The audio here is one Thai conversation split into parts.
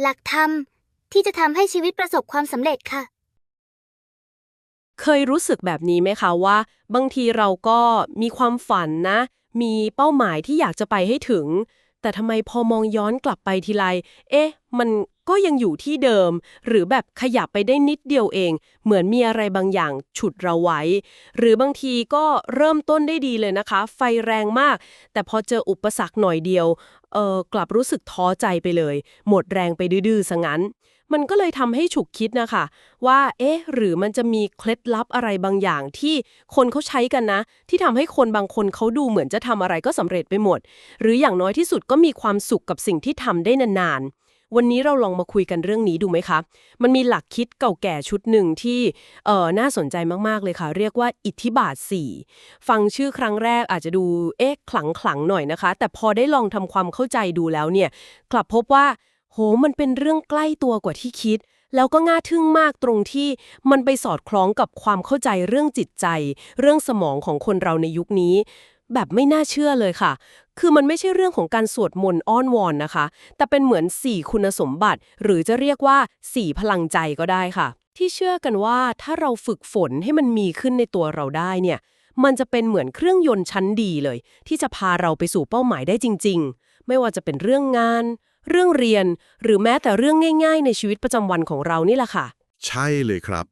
หลักธรรมที่จะทำให้ชีวิตประสบความสำเร็จค่ะ เคยรู้สึกแบบนี้ไหมคะว่า บางทีเราก็มีความฝันนะ มีเป้าหมายที่อยากจะไปให้ถึง แต่ทำไมพอมองย้อนกลับไปทีไร เอ๊ะ มัน ก็ยังอยู่ที่เดิม หรือแบบขยับไปได้นิดเดียวเอง เหมือนมีอะไรบางอย่างฉุดเราไว้ หรือบางทีก็เริ่มต้นได้ดีเลยนะคะ ไฟแรงมาก แต่พอเจออุปสรรคหน่อยเดียวเออกลับรู้สึกท้อใจไปเลย หมดแรงไปดื้อๆซะงั้น มันก็เลยทำให้ฉุกคิดนะคะ ว่า เอ๊ะ หรือมันจะมีเคล็ดลับอะไรบางอย่างที่คนเขาใช้กันนะ ที่ทำให้คนบางคนเขาดูเหมือนจะทำอะไรก็สำเร็จไปหมด หรืออย่างน้อยที่สุดก็มีความสุขกับสิ่งที่ทำได้นานๆ วันนี้เราลองมาคุยกันเรื่องนี้ดูไหมคะ มันมีหลักคิดเก่าแก่ชุดหนึ่งที่เอ่อน่าสนใจมากๆเลยค่ะ เรียกว่าอิทธิบาท 4 ฟังชื่อครั้งแรกอาจจะดูเอ๊ะขลังขลังๆหน่อยนะคะ แต่พอได้ลองทำความเข้าใจดูแล้วเนี่ย กลับพบว่า โหมันเป็นเรื่องใกล้ตัวกว่าที่คิดแล้วก็ง่าทึ่งมากตรงที่มันไปสอดคล้องกับความเข้าใจเรื่องจิตใจ เรื่องสมองของคนเราในยุคนี้ แบบไม่น่าเชื่อเลยค่ะ คือมันไม่ใช่เรื่องของการสวดมนต์อ้อนวอนนะคะ แต่เป็นเหมือน 4 คุณสมบัติ หรือจะเรียกว่า 4 พลังใจก็ได้ค่ะ ที่เชื่อกันว่าถ้าเราฝึกฝนให้มันมีขึ้นในตัวเราได้เนี่ย มันจะเป็นเหมือนเครื่องยนต์ชั้นดีเลย ที่จะพาเราไปสู่เป้าหมายได้จริง ๆ ไม่ว่าจะเป็นเรื่องงาน เรื่องเรียน หรือแม้แต่เรื่องง่าย ๆ ในชีวิตประจำวันของเรานี่แหละค่ะ ใช่เลยครับ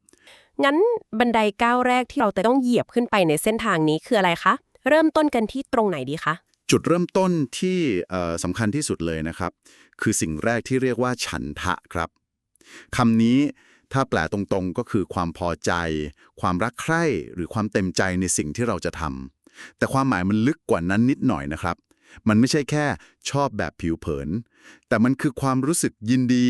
งั้นบันไดก้าวแรกที่เราจะต้องเหยียบขึ้นไปในเส้นทางนี้คืออะไรคะ เริ่มต้นกันที่ตรงไหนดีคะ จุดเริ่มต้นที่เอ่อสำคัญที่สุดเลยนะครับ คือสิ่งแรกที่เรียกว่าฉันทะครับคำนี้ถ้าแปลตรงๆก็คือความพอใจ ความรักใคร่หรือความเต็มใจในสิ่งที่เราจะทำแต่ความหมายมันลึกกว่านั้นนิดหน่อยนะครับ มันไม่ใช่แค่ชอบแบบผิวเผิน แต่มันคือความรู้สึกยินดี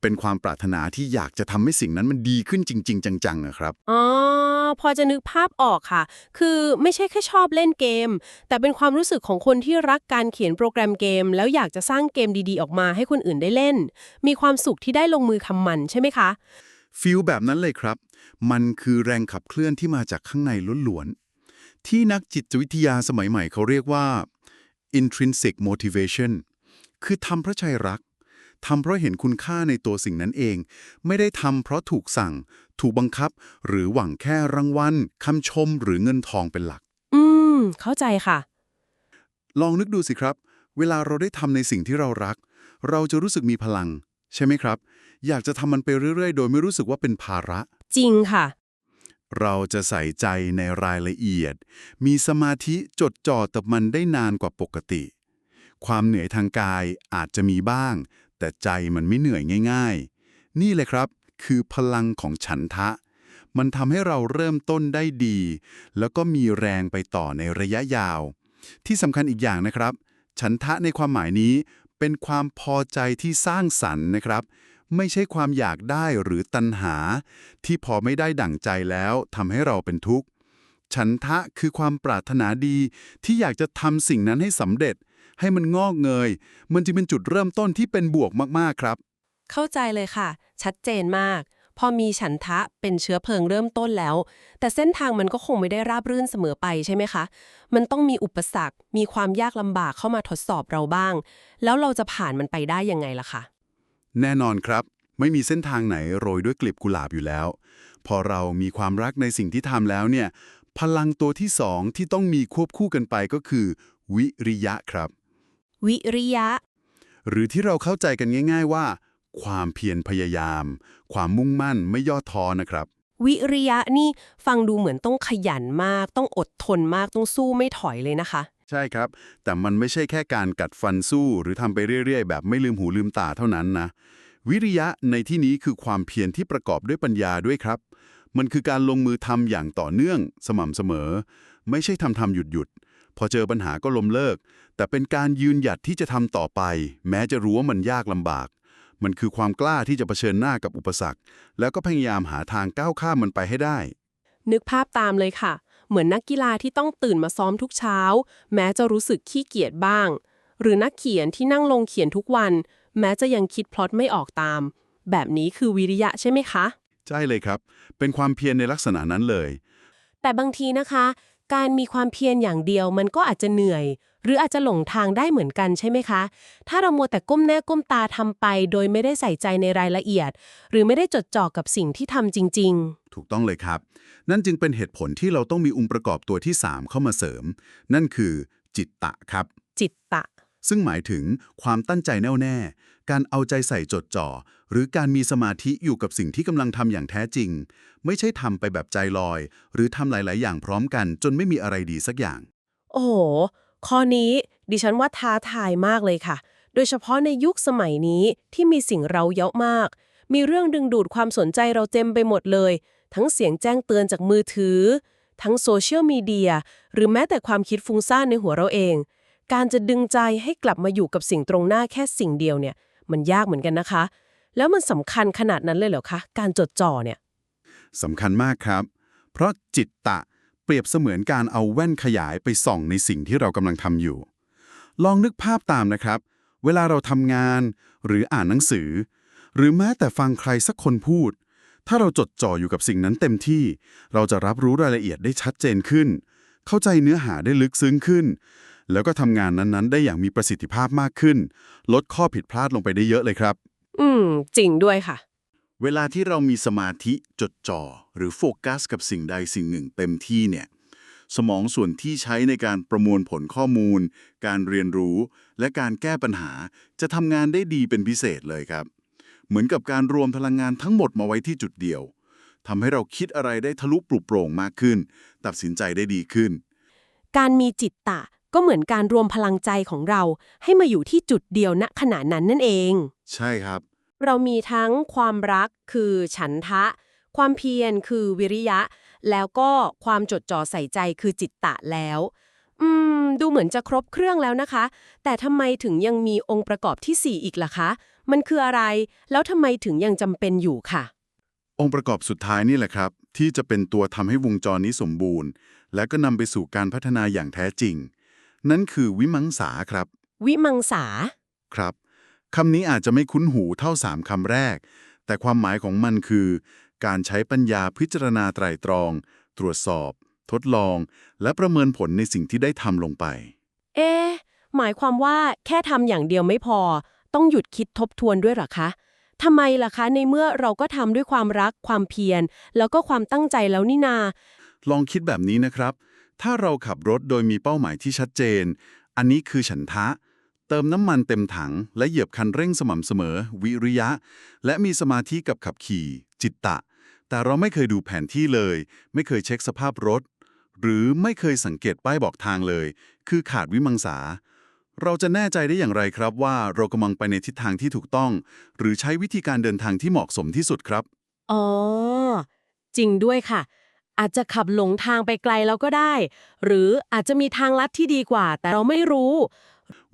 เป็นความปรารถนาที่อยากจะทำให้สิ่งนั้นมันดีขึ้นจริง ๆ จังๆนะครับอ๋อ พอจะนึกภาพออกค่ะ คือไม่ใช่แค่ชอบเล่นเกม แต่เป็นความรู้สึกของคนที่รักการเขียนโปรแกรมเกม แล้วอยากจะสร้างเกมดีๆ ออกมาให้คนอื่นได้เล่น มีความสุขที่ได้ลงมือทำมันใช่ไหมคะฟิลแบบนั้นเลยครับ มันคือแรงขับเคลื่อนที่มาจากข้างในล้วนๆ ที่นักจิตวิทยาสมัยใหม่เขาเรียกว่า intrinsic motivation คือทำเพราะใจรัก ทำเพราะเห็นคุณค่าในตัวสิ่งนั้นเอง ไม่ได้ทำเพราะถูกสั่ง ถูกบังคับ หรือหวังแค่รางวัลคำชมหรือเงินทองเป็นหลัก อืม เข้าใจค่ะ ลองนึกดูสิครับ เวลาเราได้ทำในสิ่งที่เรารัก เราจะรู้สึกมีพลัง ใช่ไหมครับ อยากจะทำมันไปเรื่อย ๆ โดยไม่รู้สึกว่าเป็นภาระ จริงค่ะเราจะใส่ใจในรายละเอียด มีสมาธิจดจ่อกับมันได้นานกว่าปกติ ความเหนื่อยทางกายอาจจะมีบ้าง แต่ใจมันไม่เหนื่อยง่าย ๆ นี่เลยครับ คือพลังของฉันทะ มันทำให้เราเริ่มต้นได้ดี แล้วก็มีแรงไปต่อในระยะยาว ที่สำคัญอีกอย่างนะครับ ฉันทะในความหมายนี้เป็นความพอใจที่สร้างสรรค์นะครับ ไม่ใช่ความอยากได้หรือตัณหา ที่พอไม่ได้ดั่งใจแล้วทำให้เราเป็นทุกข์ฉันทะคือความปรารถนาดีที่อยากจะทำสิ่งนั้นให้สำเร็จ ให้มันงอกเงย มันจะเป็นจุดเริ่มต้นที่เป็นบวกมากๆครับ เข้าใจเลยค่ะ ชัดเจนมาก พอมีฉันทะเป็นเชื้อเพลิงเริ่มต้นแล้ว แต่เส้นทางมันก็คงไม่ได้ราบรื่นเสมอไปใช่ไหมคะ มันต้องมีอุปสรรค มีความยากลำบากเข้ามาทดสอบเราบ้าง แล้วเราจะผ่านมันไปได้ยังไงล่ะคะแน่นอนครับ ไม่มีเส้นทางไหนโรยด้วยกลีบกุหลาบอยู่แล้ว พอเรามีความรักในสิ่งที่ทำแล้วเนี่ยพลังตัวที่สองที่ต้องมีควบคู่กันไปก็คือ วิริยะครับ วิริยะ หรือที่เราเข้าใจกันง่าย ๆว่า ความเพียรพยายาม ความมุ่งมั่นไม่ย่อท้อนะครับ วิริยะนี่ฟังดูเหมือนต้องขยันมาก ต้องอดทนมากต้องสู้ไม่ถอยเลยนะคะ ใช่ครับ แต่มันไม่ใช่แค่การกัดฟันสู้ หรือทำไปเรื่อย ๆ แบบไม่ลืมหูลืมตาเท่านั้นนะ วิริยะในที่นี้คือความเพียรที่ประกอบด้วยปัญญาด้วยครับ มันคือการลงมือทำอย่างต่อเนื่อง สม่ำเสมอ ไม่ใช่ทำทำหยุดหยุดๆ พอเจอปัญหาก็ล้มเลิก แต่เป็นการยืนหยัดที่จะทำต่อไป แม้จะรู้ว่ามันยากลำบาก มันคือความกล้าที่จะเผชิญหน้ากับอุปสรรค แล้วก็พยายามหาทางก้าวข้ามมันไปให้ได้ นึกภาพตามเลยค่ะ เหมือนนักกีฬาที่ต้องตื่นมาซ้อมทุกเช้า แม้จะรู้สึกขี้เกียจบ้าง หรือนักเขียนที่นั่งลงเขียนทุกวัน แม้จะยังคิดพล็อตไม่ออกตาม แบบนี้คือวิริยะใช่ไหมคะ ใช่เลยครับ เป็นความเพียรในลักษณะนั้นเลย แต่บางทีนะคะ การมีความเพียรอย่างเดียวมันก็อาจจะเหนื่อย หรืออาจจะหลงทางได้เหมือนกันใช่ไหมคะ ถ้าเรามัวแต่ก้มหน้าก้มตาทำไป โดยไม่ได้ใส่ใจในรายละเอียด หรือไม่ได้จดจ่อกับสิ่งที่ทำจริงถูกต้องเลยครับ นั่นจึงเป็นเหตุผลที่เราต้องมีองค์ประกอบตัวที่ 3 เข้ามาเสริม นั่นคือจิตตะครับๆจิตตะ ซึ่งหมายถึงความตั้งใจแน่วแน่ การเอาใจใส่จดจ่อ หรือการมีสมาธิอยู่กับสิ่งที่กำลังทำอย่างแท้จริง ไม่ใช่ทำไปแบบใจลอย หรือทำหลาย ๆ อย่างพร้อมกันจนไม่มีอะไรดีสักอย่าง โอ้โห ข้อนี้ดิฉันว่าท้าทายมากเลยค่ะ โดยเฉพาะในยุคสมัยนี้ที่มีสิ่งเราเยอะมาก มีเรื่องดึงดูดความสนใจเราเต็มไปหมดเลย ทั้งเสียงแจ้งเตือนจากมือถือ ทั้งโซเชียลมีเดียหรือแม้แต่ความคิดฟุ้งซ่านในหัวเราเองการจะดึงใจให้กลับมาอยู่กับสิ่งตรงหน้าแค่สิ่งเดียวเนี่ย มันยากเหมือนกันนะคะ แล้วมันสำคัญขนาดนั้นเลยเหรอคะ การจดจ่อเนี่ยสำคัญมากครับ เพราะจิตตะเปรียบเสมือนการเอาแว่นขยายไปส่องในสิ่งที่เรากำลังทำอยู่ ลองนึกภาพตามนะครับ เวลาเราทำงาน หรืออ่านหนังสือ หรือแม้แต่ฟังใครสักคนพูด ถ้าเราจดจ่ออยู่กับสิ่งนั้นเต็มที่ เราจะรับรู้รายละเอียดได้ชัดเจนขึ้น เข้าใจเนื้อหาได้ลึกซึ้งขึ้น แล้วก็ทำงานนั้นๆ ได้อย่างมีประสิทธิภาพมากขึ้น ลดข้อผิดพลาดลงไปได้เยอะเลยครับ อืม จริงด้วยค่ะ เวลาที่เรามีสมาธิจดจ่อ หรือโฟกัส กับสิ่งใดสิ่งหนึ่งเต็มที่เนี่ย สมองส่วนที่ใช้ในการประมวลผลข้อมูล การเรียนรู้ และการแก้ปัญหา จะทำงานได้ดีเป็นพิเศษเลยครับ เหมือนกับการรวมพลังงานทั้งหมดมาไว้ที่จุดเดียวทำให้เราคิดอะไรได้ทะลุปลุกโปร่งมากขึ้น ตัดสินใจได้ดีขึ้น การมีจิตตะ ก็เหมือนการรวมพลังใจของเราให้มาอยู่ที่จุดเดียวณขณะนั้นนั่นเอง ใช่ครับ เรามีทั้งความรักคือฉันทะ ความเพียรคือวิริยะ แล้วก็ความจดจ่อใส่ใจคือจิตตะแล้ว อืม ดูเหมือนจะครบเครื่องแล้วนะคะ แต่ทำไมถึงยังมีองค์ประกอบที่ 4 อีกล่ะคะ มันคืออะไร แล้วทำไมถึงยังจำเป็นอยู่ค่ะ องค์ประกอบสุดท้ายนี่แหละครับ ที่จะเป็นตัวทำให้วงจรนี้สมบูรณ์ และก็นำไปสู่การพัฒนาอย่างแท้จริง นั่นคือวิมังสาครับ วิมังสา ครับคำนี้อาจจะไม่คุ้นหูเท่าสามคำแรก แต่ความหมายของมันคือ การใช้ปัญญาพิจารณาไตร่ตรอง ตรวจสอบ ทดลอง และประเมินผลในสิ่งที่ได้ทำลงไป เอ๊ะหมายความว่าแค่ทำอย่างเดียวไม่พอ ต้องหยุดคิดทบทวนด้วยเหรอคะทำไมล่ะคะในเมื่อเราก็ทำด้วยความรักความเพียร แล้วก็ความตั้งใจแล้วนี่นา ลองคิดแบบนี้นะครับ ถ้าเราขับรถโดยมีเป้าหมายที่ชัดเจน อันนี้คือฉันทะ เติมน้ำมันเต็มถัง และเหยียบคันเร่งสม่ำเสมอ วิริยะ และมีสมาธิกับขับขี่ จิตตะ แต่เราไม่เคยดูแผนที่เลย ไม่เคยเช็คสภาพรถ หรือไม่เคยสังเกตป้ายบอกทางเลย คือขาดวิมังสา เราจะแน่ใจได้อย่างไรครับว่าเรากำลังไปในทิศทางที่ถูกต้อง หรือใช้วิธีการเดินทางที่เหมาะสมที่สุดครับ อ๋อ จริงด้วยค่ะ อาจจะขับหลงทางไปไกลแล้วก็ได้ หรืออาจจะมีทางลัดที่ดีกว่า แต่เราไม่รู้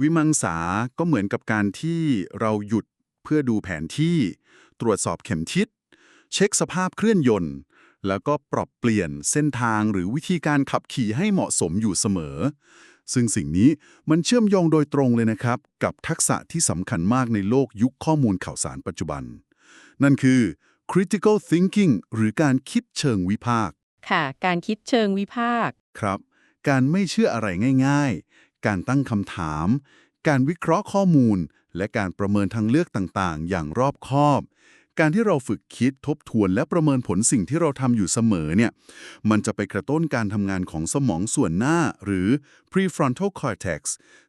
วิมังสาก็เหมือนกับการที่เราหยุดเพื่อดูแผนที่ ตรวจสอบเข็มทิศ เช็คสภาพเครื่องยนต์ แล้วก็ปรับเปลี่ยนเส้นทางหรือวิธีการขับขี่ให้เหมาะสมอยู่เสมอ ซึ่งสิ่งนี้มันเชื่อมโยงโดยตรงเลยนะครับ กับทักษะที่สำคัญมากในโลกยุคข้อมูลข่าวสารปัจจุบัน นั่นคือ critical thinking หรือการคิดเชิงวิพากษ์ ค่ะ การคิดเชิงวิพากษ์ ครับ การไม่เชื่ออะไรง่ายๆ การตั้งคำถาม การวิเคราะห์ข้อมูล และการประเมินทางเลือกต่างๆ อย่างรอบคอบ การที่เราฝึกคิดทบทวนและประเมินผลสิ่งที่เราทำอยู่เสมอเนี่ย มันจะไปกระตุ้นการทำงานของสมองส่วนหน้าหรือ prefrontal cortex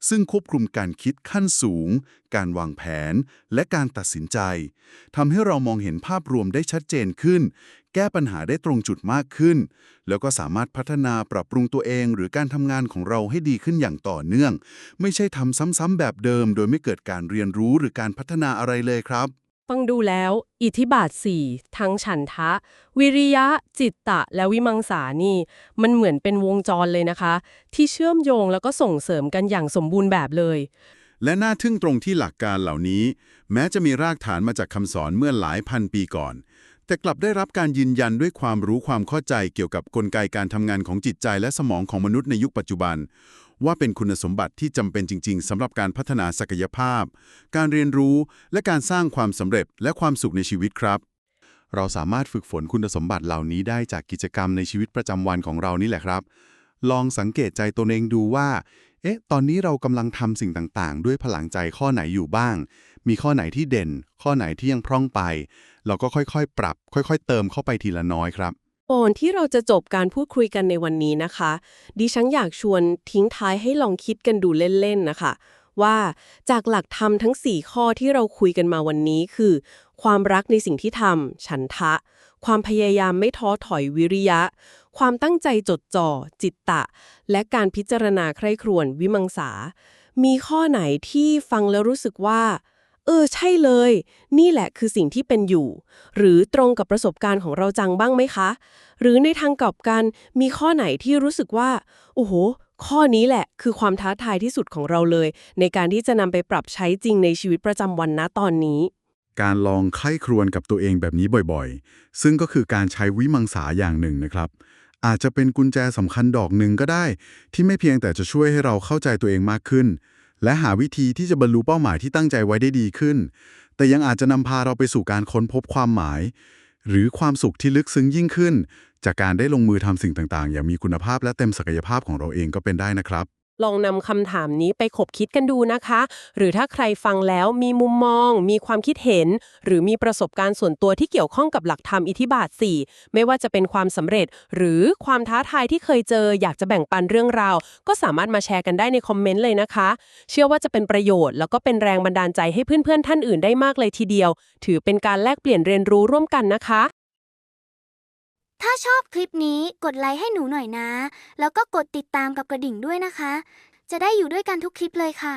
ซึ่งควบคุมการคิดขั้นสูง การวางแผน และการตัดสินใจทำให้เรามองเห็นภาพรวมได้ชัดเจนขึ้น แก้ปัญหาได้ตรงจุดมากขึ้น แล้วก็สามารถพัฒนาปรับปรุงตัวเอง หรือการทำงานของเราให้ดีขึ้นอย่างต่อเนื่อง ไม่ใช่ทำซ้ำๆแบบเดิม โดยไม่เกิดการเรียนรู้หรือการพัฒนาอะไรเลยครับฟังดูแล้ว อิทธิบาท 4 ทั้งฉันทะ วิริยะ จิตตะ และวิมังสานี่ มันเหมือนเป็นวงจรเลยนะคะ ที่เชื่อมโยงแล้วก็ส่งเสริมกันอย่างสมบูรณ์แบบเลย และน่าทึ่งตรงที่หลักการเหล่านี้ แม้จะมีรากฐานมาจากคำสอนเมื่อหลายพันปีก่อน แต่กลับได้รับการยืนยันด้วยความรู้ความเข้าใจเกี่ยวกับกลไกการทำงานของจิตใจและสมองของมนุษย์ในยุคปัจจุบัน ว่าเป็นคุณสมบัติที่จำเป็นจริง ๆสำหรับการพัฒนาศักยภาพ การเรียนรู้และการสร้างความสำเร็จและความสุขในชีวิตครับ เราสามารถฝึกฝนคุณสมบัติเหล่านี้ได้จากกิจกรรมในชีวิตประจำวันของเรานี่แหละครับ ลองสังเกตใจตนเองดูว่า เอ๊ะ ตอนนี้เรากำลังทำสิ่งต่างๆ ด้วยพลังใจข้อไหนอยู่บ้าง มีข้อไหนที่เด่น ข้อไหนที่ยังพร่องไป เราก็ค่อยๆ ปรับ ค่อยๆ เติมเข้าไปทีละน้อยครับ ก่อนที่เราจะจบการพูดคุยกันในวันนี้นะคะ ดิฉันอยากชวนทิ้งท้ายให้ลองคิดกันดูเล่นๆ นะคะ ว่าจากหลักธรรมทั้ง 4 ข้อที่เราคุยกันมาวันนี้คือ ความรักในสิ่งที่ทำฉันทะ ความพยายามไม่ท้อถอยวิริยะ ความตั้งใจจดจ่อ จิตตะ และการพิจารณาใคร่ครวญวิมังสา มีข้อไหนที่ฟังแล้วรู้สึกว่า เออ ใช่เลย นี่แหละคือสิ่งที่เป็นอยู่ หรือตรงกับประสบการณ์ของเราจังบ้างไหมคะ หรือในทางกลับกันมีข้อไหนที่รู้สึกว่า โอ้โห ข้อนี้แหละคือความท้าทายที่สุดของเราเลย ในการที่จะนำไปปรับใช้จริงในชีวิตประจำวันณตอนนี้การลองไข้ครวญกับตัวเองแบบนี้บ่อยๆ ซึ่งก็คือการใช้วิมังสาอย่างหนึ่งนะครับ อาจจะเป็นกุญแจสำคัญดอกหนึ่งก็ได้ ที่ไม่เพียงแต่จะช่วยให้เราเข้าใจตัวเองมากขึ้น และหาวิธีที่จะบรรลุเป้าหมายที่ตั้งใจไว้ได้ดีขึ้น แต่ยังอาจจะนำพาเราไปสู่การค้นพบความหมาย หรือความสุขที่ลึกซึ้งยิ่งขึ้น จากการได้ลงมือทำสิ่งต่างๆ อย่างมีคุณภาพและเต็มศักยภาพของเราเองก็เป็นได้นะครับ ลองนำคำถามนี้ไปขบคิดกันดูนะคะ หรือถ้าใครฟังแล้วมีมุมมอง มีความคิดเห็น หรือมีประสบการณ์ส่วนตัวที่เกี่ยวข้องกับหลักธรรมอิทธิบาท 4 ไม่ว่าจะเป็นความสำเร็จ หรือความท้าทายที่เคยเจอ อยากจะแบ่งปันเรื่องราว ก็สามารถมาแชร์กันได้ในคอมเมนต์เลยนะคะ เชื่อว่าจะเป็นประโยชน์ แล้วก็เป็นแรงบันดาลใจให้เพื่อนๆท่านอื่นได้มากเลยทีเดียว ถือเป็นการแลกเปลี่ยนเรียนรู้ร่วมกันนะคะ ถ้าชอบคลิปนี้กดไลค์ให้หนูหน่อยนะ แล้วก็กดติดตามกับกระดิ่งด้วยนะคะ จะได้อยู่ด้วยกันทุกคลิปเลยค่ะ